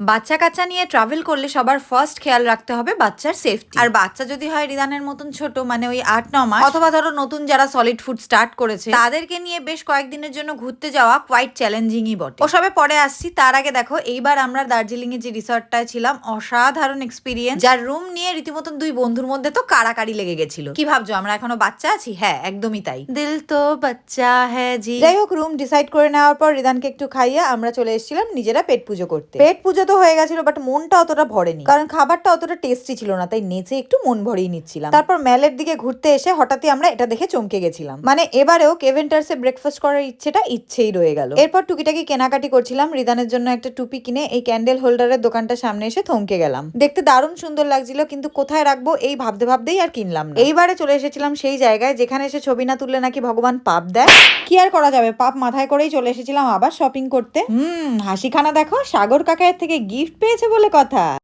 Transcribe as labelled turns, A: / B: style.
A: বাচ্চা কাচ্চা নিয়ে ট্রাভেল করলে সবার ফার্স্ট খেয়াল রাখতে হবে বাচ্চার সেফটি আর বাচ্চা যদি হয় রিদানের মতন ছোট মানে ওই আট ন মাস অথবা ধরো নতুন যারা সলিড ফুড স্টার্ট করেছে তাদেরকে নিয়ে বেশ কয়েকদিনের জন্য ঘুরতে যাওয়া কোয়াইট চ্যালেঞ্জিংই বটে। ওসবে পরে আসছি তার আগে দেখো এইবার আমরা দার্জিলিং এ যে রিসর্টটায় ছিলাম অসাধারণ এক্সপিরিয়েন্স যার রুম নিয়ে রীতিমতন দুই বন্ধুর মধ্যে তো কারাকারি লেগে গেছিল। কি ভাবছ আমরা এখনও বাচ্চা আছি? হ্যাঁ একদমই তাই। দিল তো বাচ্চা হ্যাঁ জি। যাই হোক রুম ডিসাইড করে নেওয়ার পর রিদানকে একটু খাইয়ে আমরা চলে এসেছিলাম নিজেরা পেট পুজো করতে। পেট পুজো তো হয়ে গেছিল বাট মনটা অতটা ভরেনি। কারণ খাবারটা অতটা টেস্টি ছিল না, তাই নেচে একটু মন ভরিয়ে নিচ্ছিলাম। তারপর ম্যালের দিকে ঘুরতে এসে হঠাৎই আমরা এটা দেখে চমকে গেছিলাম। মানে এবারেও কেভেন্টার্সে ব্রেকফাস্ট করার ইচ্ছেটা ইচ্ছেই রয়ে গেল। এরপর টুকিটাকি কেনাকাটি করছিলাম, রিদানের জন্য একটা টুপি কিনে এই ক্যান্ডেল হোল্ডারের দোকানটার সামনে এসে থমকে গেলাম। দেখতে দারুণ সুন্দর লাগছিল, কিন্তু কোথায় রাখব এই ভাবতে ভাবতেই আর কিনলাম না। এইবারে চলে এসেছিলাম সেই জায়গায়, যেখানে এসে ছবি না তুললে নাকি ভগবান পাপ দেয়। কি আর করা যাবে, পাপ মাথায় করেই চলে এসেছিলাম আবার শপিং করতে। হুম, হাসিখানা দেখো, সাগর কাকায়ের থেকে গিফট পেয়েছে বলে কথা।